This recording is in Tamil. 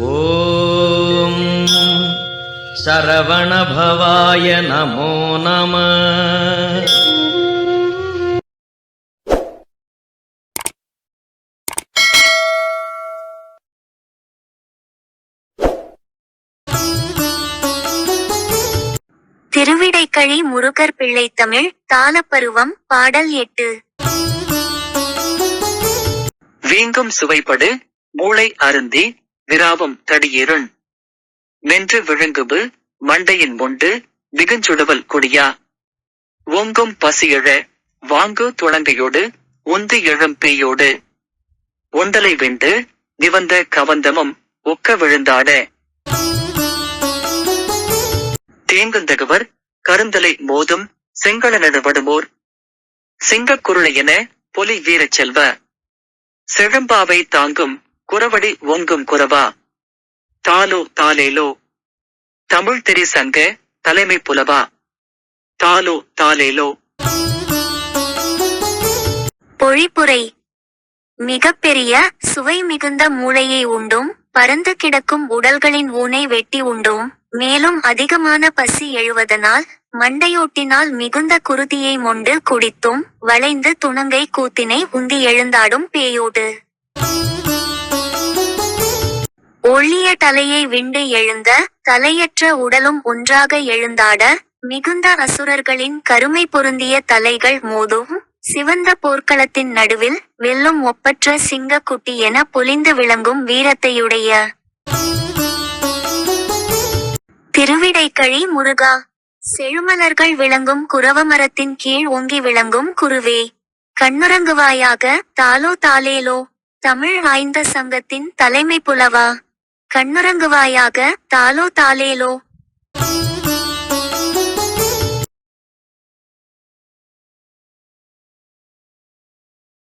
ஓம். சரவணபவாய நமோ நம. திருவிடைக்கழி முருகர் பிள்ளை தமிழ் தாளப்பருவம் பாடல் எட்டு. வீங்கும் சுவைப்படு மூளை அருந்தி விராவம் தடியிருண் வென்று விழுங்குபு மண்டையின் முண்டு விகுஞ்சுடுவல் கொடியா. ஓங்கும் பசியழ வாங்கு துளங்கையோடு உந்து எழும் பேயோடு. ஒண்டலை வெண்டு நிவந்த கவந்தமும் ஒக்க விழுந்தாட. தேங்குந்தகவர் கருந்தலை மோதும் செங்களனடுவடுமோர் சிங்கக் குருளையென பொலி வீரச் செல்வ. செழும்பாவை தாங்கும் குறவடி ஓங்கும் குறவா? தாலோ தாலேலோ. தமிழ் திரி சங்க தலைமை புலவா? தாலோ தாலேலோ. பொழிப்புரை. மிகப்பெரிய சுவை மிகுந்த மூளையை உண்டும் பரந்து கிடக்கும் உடல்களின் ஊனை வெட்டி உண்டும் மேலும் அதிகமான பசி எழுவதனால் மண்டையோட்டினால் மிகுந்த குருதியை மொண்டு குடித்தும் வளைந்து துணங்கை கூத்தினை உந்தி எழுந்தாடும் பேயோடு. ஒளிய தலையை விண்டு எழுந்த தலையற்ற உடலும் ஒன்றாக எழுந்தாட மிகுந்த அசுரர்களின் கருமை பொருந்திய தலைகள் மோதும். சிவந்த போர்க்களத்தின் நடுவில் வெல்லும் ஒப்பற்ற சிங்க குட்டி என பொலிந்து விளங்கும் வீரத்தையுடைய. திருவிடைக்கழி முருகா. செழுமலர்கள் விளங்கும் குரவ மரத்தின் கீழ் ஓங்கி விளங்கும் குருவே. கண்ணுறங்குவாயாக தாலோ தாலேலோ. தமிழ் ஆய்ந்த சங்கத்தின் தலைமை புலவா. கண்ணுறங்குவாயாக தாலோ தாலேலோ